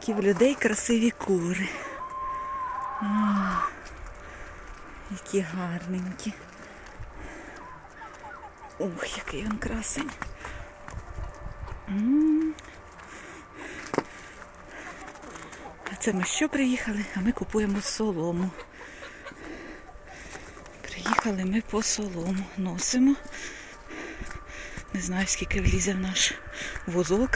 Які в людей красиві кури. А, які гарненькі. Ох, який він красень. А це ми що приїхали? А ми купуємо солому. Приїхали ми по солому. Носимо. Не знаю, скільки влізе в наш возок.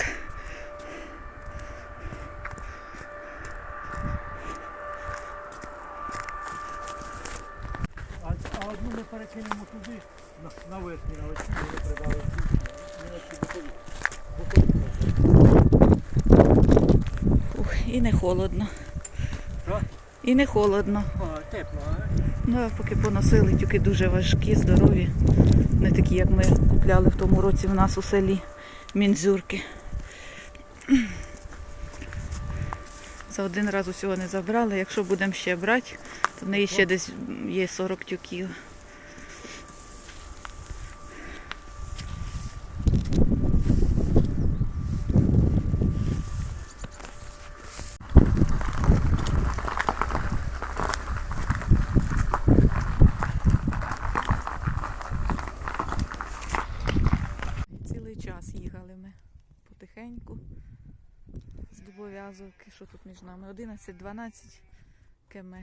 А, а одну ми перекинемо туди, на, на верхній, на оці, ми придали. Ух, і не холодно. Що? І не холодно. А, тепло, а? Ну, а поки поносили, тюки дуже важкі, здорові. Не такі, як ми купляли в тому році в нас у селі мінзюрки. За один раз усього не забрали. Якщо будемо ще брати, то в неї ще десь є 40 тюків. Потихеньку з Дубов'язовки. Що тут між нами? 11-12 км.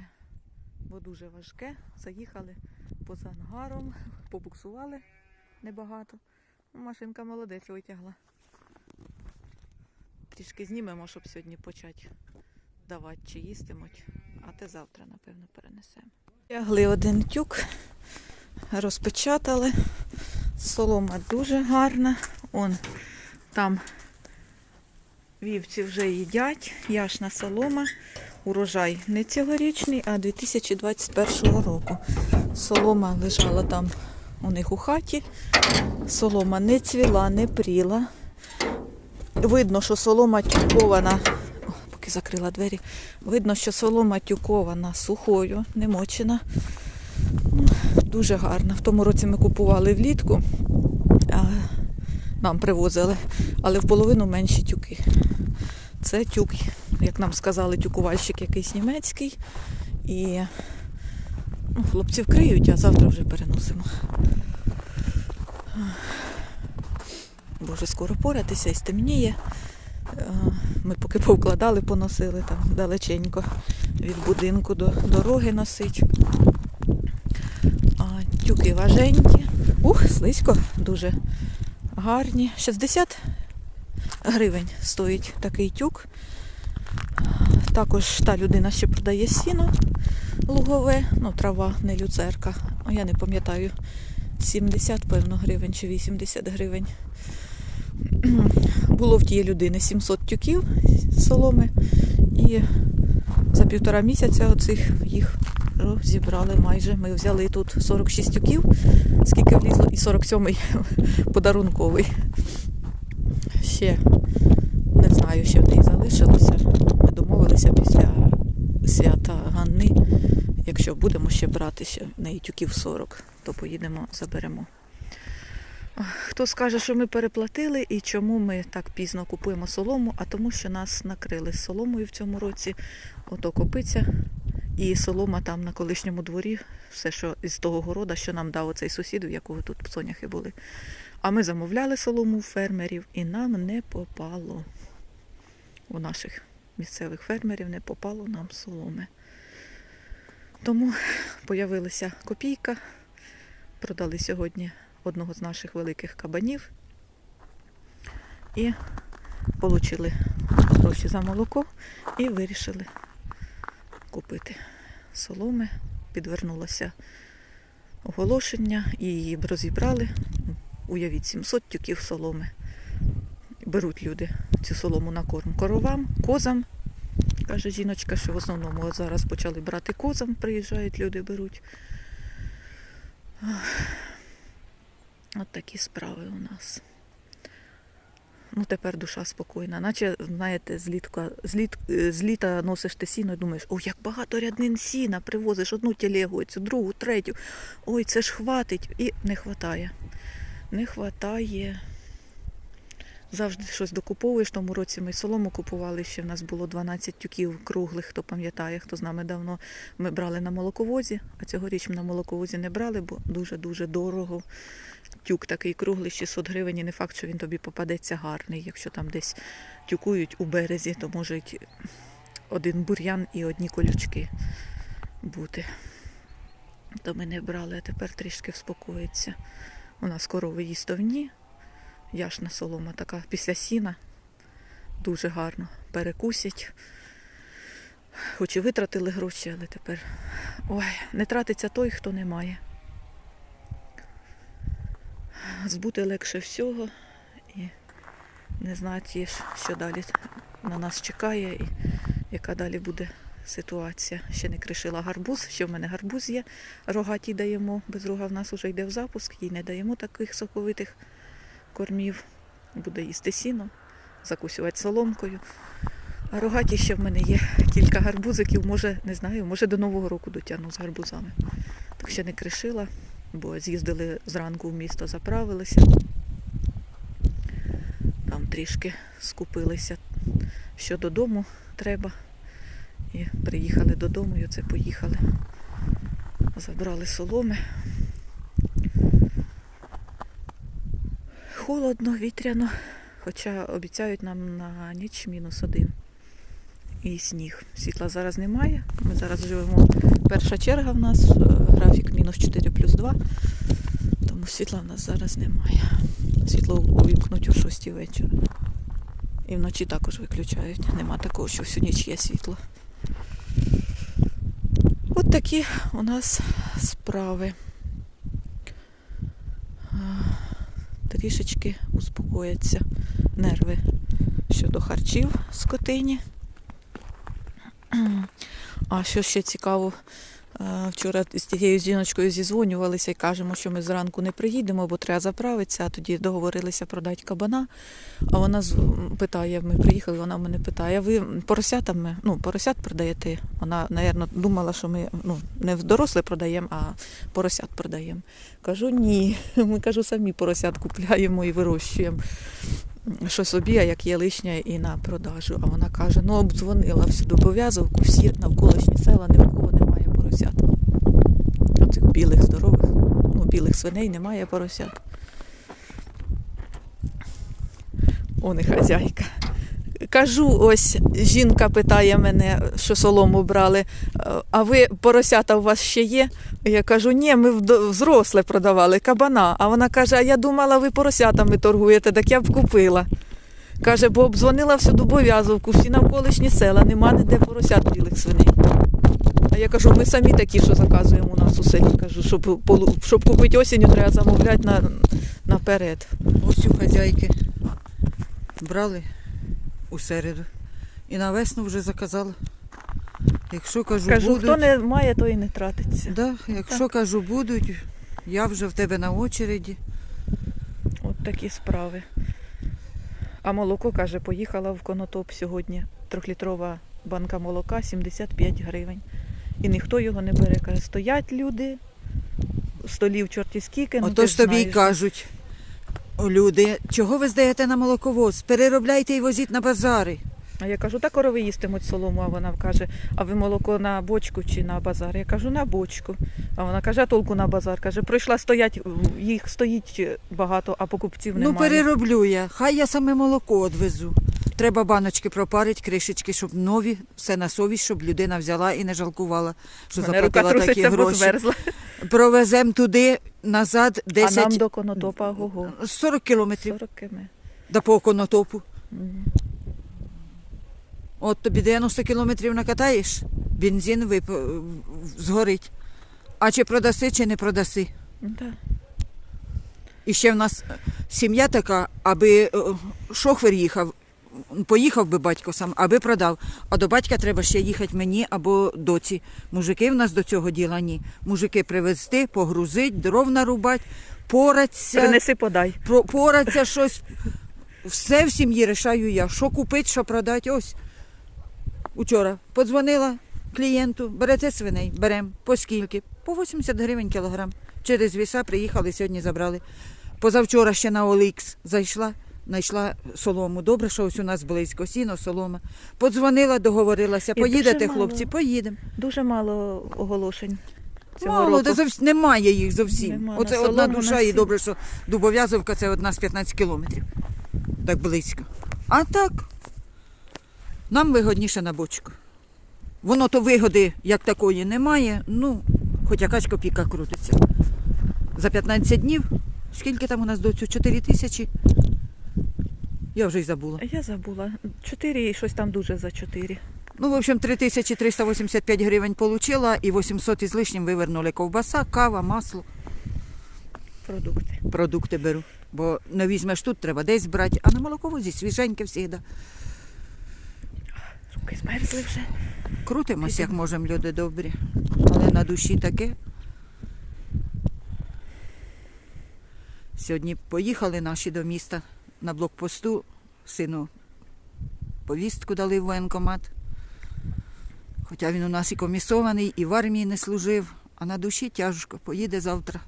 Бо дуже важке. Заїхали поза ангаром, побуксували небагато. Ну, машинка молодець витягла. Трішки знімемо, щоб сьогодні почати давати чи їстимуть, а те завтра, напевно, перенесемо. Тягли один тюк, розпечатали. Солома дуже гарна. Он там вівці вже їдять. Яшна солома. Урожай не цьогорічний, а 2021 року. Солома лежала там у них у хаті. Солома не цвіла, не пріла. Видно, що солома тюкована. О, поки закрила двері. Видно, що солома тюкована сухою, не мочена. Дуже гарна. В тому році ми купували влітку, нам привозили, але в половину менші тюки. Це тюк, як нам сказали, тюкувальщик якийсь німецький. І ну, хлопці вкриють, а завтра вже переносимо. Боже, скоро поратися і стемніє. Е, Ми поки повкладали, поносили там далеченько від будинку до дороги носить. Тюки важенькі. Ух, слизько, дуже гарні. 60 гривень стоїть такий тюк. Також та людина ще продає сіно лугове, ну, трава, не люцерка. Я не пам'ятаю, 70, певно, гривень чи 80 гривень. Було в тієї людини 700 тюків соломи. І за півтора місяця оцих їх зібрали майже. Ми взяли тут 46 тюків, скільки влізло, і 47-й подарунковий. Ще не знаю, що в неї залишилося. Ми домовилися після свята Ганни. Якщо будемо ще брати ще в неї тюків 40, то поїдемо, заберемо. Хто скаже, що ми переплатили і чому ми так пізно купуємо солому, а тому, що нас накрили соломою в цьому році, ото копиця і солома там на колишньому дворі, все, що із того города, що нам дав оцей сусід, у якого тут соняхи були. А ми замовляли солому у фермерів і нам не попало. У наших місцевих фермерів не попало нам соломи. Тому появилася копійка. Продали сьогодні одного з наших великих кабанів і отримали гроші за молоко і вирішили купити соломи. Підвернулося оголошення і її розібрали. Уявіть, 700 тюків соломи. Беруть люди цю солому на корм коровам, козам. Каже жіночка, що в основному зараз почали брати козам, приїжджають, люди беруть. От такі справи у нас. Ну, тепер душа спокійна. Наче, знаєте, з, літка, з, літ, е, з літа носиш ти сіно і думаєш, ой, як багато ряднин сіна, привозиш одну телегу, цю другу, третю. Ой, це ж хватить. І не хватає. Не хватає. завжди щось докуповуєш. Тому році ми солому купували. Ще в нас було 12 тюків круглих, хто пам'ятає, хто з нами давно. Ми брали на молоковозі, а цьогоріч ми на молоковозі не брали, бо дуже-дуже дорого. Тюк такий круглий, 600 гривень, і не факт, що він тобі попадеться гарний. Якщо там десь тюкують у березі, то можуть один бур'ян і одні колючки бути. То ми не брали, а тепер трішки вспокоїться. У нас корови їстовні, яшна солома така після сіна. Дуже гарно перекусять. Хоч і витратили гроші, але тепер ой, не тратиться той, хто не має. Збути легше всього і не знати, що далі на нас чекає і яка далі буде ситуація. Ще не кришила гарбуз, ще в мене гарбуз є, рогаті даємо, без рога в нас вже йде в запуск, їй не даємо таких соковитих кормів. Буде їсти сіно, закусювати соломкою. А рогаті ще в мене є кілька гарбузиків, може, не знаю, може до Нового року дотягну з гарбузами. Так ще не кришила, бо з'їздили зранку в місто, заправилися. Там трішки скупилися, що додому треба. І приїхали додому, і оце поїхали. Забрали соломи. Холодно, вітряно, хоча обіцяють нам на ніч мінус один. І сніг. Світла зараз немає. Ми зараз живемо. Перша черга в нас, е, графік мінус 4 плюс 2. Тому світла в нас зараз немає. Світло увімкнуть о 6 вечора. І вночі також виключають. Нема такого, що всю ніч є світло. От такі у нас справи. Трішечки успокояться нерви щодо харчів скотині. А що ще цікаво, вчора з тією жіночкою зізвонювалися і кажемо, що ми зранку не приїдемо, бо треба заправитися, а тоді договорилися продати кабана. А вона питає, ми приїхали, вона мене питає, а ви поросятами, ну, поросят продаєте? Вона, напевно, думала, що ми ну, не доросле продаємо, а поросят продаємо. Кажу, ні. Ми кажу, самі поросят купляємо і вирощуємо. Що собі, а як є лишня і на продажу. А вона каже: ну обдзвонила всюди пов'язовку, всі навколишні села, ні в кого немає поросят. Оцих білих здорових, ну, білих свиней немає поросят. О, не хазяйка. Кажу, ось жінка питає мене, що солому брали. «Е, А ви поросята у вас ще є? Я кажу, ні, ми взросле продавали кабана. А вона каже: А я думала, ви поросятами торгуєте, так я б купила. Каже, бо обдзвонила всю дубов'язовку, всі навколишні села, нема ніде поросят білих свиней. Я кажу, ми самі такі, що заказуємо у нас у селі. Кажу, щоб, щоб купити осінню, треба замовляти на, наперед. Ось у хазяйки брали у середу. І на весну вже заказала. Якщо кажу, Кажу, будуть, хто не має, той і не тратиться. да, якщо кажу, будуть, я вже в тебе на очереді. От такі справи. А молоко, каже, поїхала в конотоп сьогодні. Трьохлітрова банка молока 75 гривень. І ніхто його не бере. Каже, стоять люди, столів чорті скільки. Ну, Отож тобі й знаєш. кажуть, люди, чого ви здаєте на молоковоз? Переробляйте і возіть на базари. А я кажу, та корови їстимуть солому, а вона каже, а ви молоко на бочку чи на базар? Я кажу, на бочку. А вона каже, а толку на базар. Каже, прийшла стоять, їх стоїть багато, а покупців немає. Ну, перероблю я. Хай я саме молоко одвезу. Треба баночки пропарити, кришечки, щоб нові, все на совість, щоб людина взяла і не жалкувала, що Мене рука заплатила такі труситься, гроші. Провеземо туди, назад, 10, А нам до конотопа ого. 40 кілометрів 40 км. до по конотопу. Мгм. От тобі 90 кілометрів накатаєш, бензин вип... згорить. А чи продаси, чи не продаси. Да. І ще в нас сім'я така, аби е, шофер їхав, поїхав би батько сам, аби продав. А до батька треба ще їхати мені або доці. Мужики в нас до цього діла ні. Мужики привезти, погрузить, дров нарубать, пораться, Принеси, подай. про- пораться щось. Все в сім'ї рішаю я. Що купити, що продати. Ось. Учора подзвонила клієнту, берете свиней, беремо. По скільки? По 80 гривень кілограм. Через віса приїхали, сьогодні забрали. Позавчора ще на Олікс зайшла. Знайшла солому. Добре, що ось у нас близько, сіно, солома. Подзвонила, договорилася. І Поїдете, дуже мало. хлопці, поїдемо. Дуже мало оголошень цього Мало, року. та зовсім немає їх зовсім. Нема. Оце На одна душа, і добре, що Дубов'язовка це одна з 15 кілометрів. Так близько. А так, нам вигодніше на бочку. Воно то вигоди як такої немає, ну, хоч якась копійка крутиться. За 15 днів, скільки там у нас до цього? 4 тисячі? Я вже й забула. Я забула. Чотири і щось там дуже за чотири. Ну, в общем, 3385 гривень отримала і 800 із лишнім вивернули ковбаса, кава, масло. продукти. продукти беру. Бо не візьмеш тут, треба десь брати, а на молоковозі свіженьке завжди. Руки змерзли вже. Крутимось, як можемо, люди добрі. Але на душі таке. Сьогодні поїхали наші до міста на блокпосту. Сину повістку дали в воєнкомат. Хоча він у нас і комісований, і в армії не служив, а на душі тяжко, поїде завтра.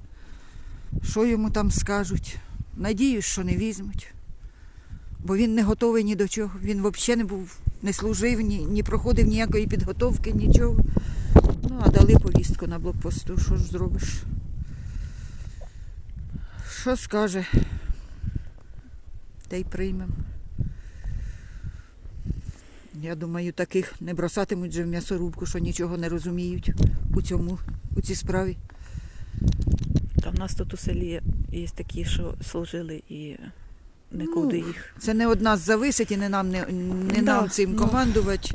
Що йому там скажуть? Надіюсь, що не візьмуть. Бо він не готовий ні до чого. Він взагалі не був, не служив, ні, ні проходив ніякої підготовки, нічого. Ну, а дали повістку на блокпосту. Що ж зробиш? Що скаже? Та й приймемо. Я думаю, таких не бросатимуть же в м'ясорубку, що нічого не розуміють у цьому, у цій справі. Та в нас тут у селі є такі, що служили і нікуди Ну, їх. Це не од нас зависить і не нам, не, не Да, нам цим ну. командувати.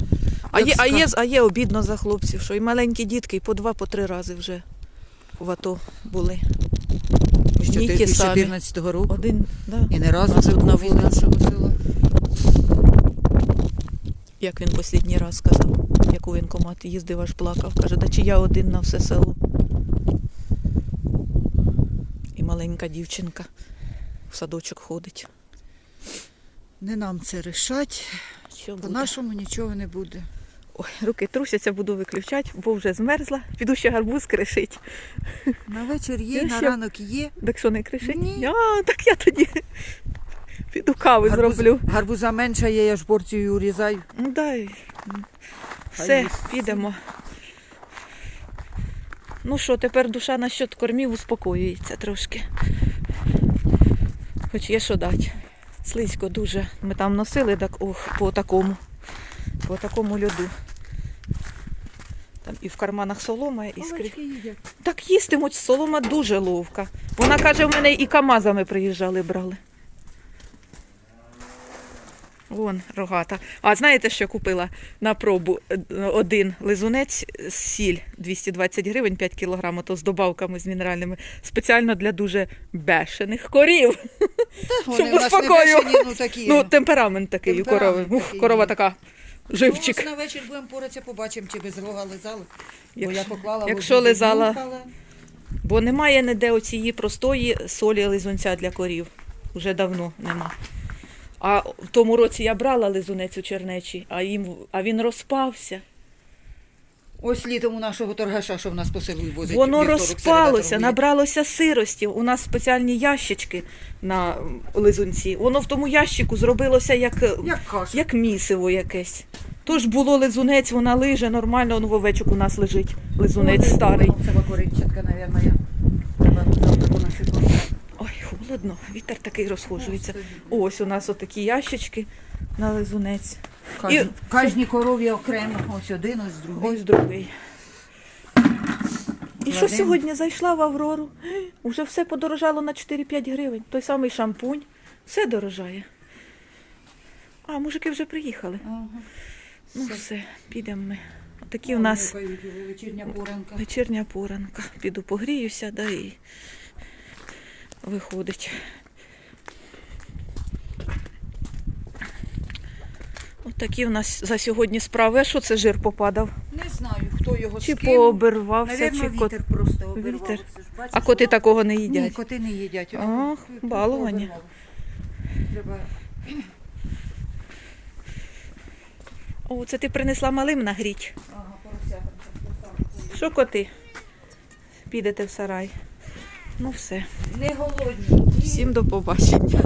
А є, а, є, а є обідно за хлопців, що і маленькі дітки і по два, по три рази вже в АТО були. З самі. 2014 року. Один, да. І не разу вже тут на нашого села. як він останній раз сказав, як у воєнкомат їздив, аж плакав. Каже, да чи я один на все село. І маленька дівчинка в садочок ходить. Не нам це рішать. По-нашому нічого не буде. Ой, руки трусяться, буду виключати, бо вже змерзла. Піду ще гарбуз кришить. На вечір є, на ще- ранок є. Так що не кришить? Ні. А, так я тоді піду кави зроблю. гарбуза менше є, я ж порцію урізаю. Ну дай. Все, їсть. підемо. Ну що, тепер душа насчет кормів успокоюється трошки. Хоч є що дати. Слизько дуже. Ми там носили так, ох, по такому. По такому льоду. Там і в карманах солома, і скрізь. Так їстимуть, солома дуже ловка. Вона каже, в мене і камазами приїжджали, брали. Вон рогата. А знаєте, що купила на пробу один лизунець сіль 220 гривень 5 кілограм, то з добавками з мінеральними, спеціально для дуже бешених корів. Вони Щоб у успокоювати. ну. Ну, темперамент такий у корови. Темперамент Ух, корова така. Живчик. Ну, на вечір будемо поратися, побачимо, чи без рога лизали. Бо я поклала якщо воду, лизала- віднюхала. Бо немає ніде оцієї простої солі лизунця для корів. Уже давно нема. А в тому році я брала лизунець у Чернечі, а, їм, а він розпався. Ось літом у нашого торгаша, що в нас по селу возить. Воно вівторок, розпалося, набралося сирості. У нас спеціальні ящички на лизунці. Воно в тому ящику зробилося як, Як каша. як місиво якесь. Тож було лизунець, вона лиже нормально, он вовечок у нас лежить. Лизунець старий. Це коричатка, мабуть, я. Треба завтра понасипати. Ой, холодно, вітер такий розхожується. Ось у нас отакі ящички на лизунець. Кожні, І- кожній корові окремо. Ось один, ось другий. Ось другий. І що сьогодні зайшла в Аврору? Уже все подорожало на 4-5 гривень. Той самий шампунь. Все дорожає. А, мужики вже приїхали. Ага. Ну все, підемо ми. Такі у нас вечірня поранка. вечірня поранка. Піду погріюся, да і виходить. От такі у нас за сьогодні справи. Що це жир попадав? Не знаю, хто його Чи скинув. пообірвався, Навірно, чи кот. вітер просто обірвав. Вітер. Це ж бачиш, А коти такого не Ні, їдять. коти не їдять. Ах, баловані. обірвав. Треба О, це ти принесла малим нагріть. ага, поросятам. Що коти? Підете в сарай. Ну все. Не голодні. Всім до побачення.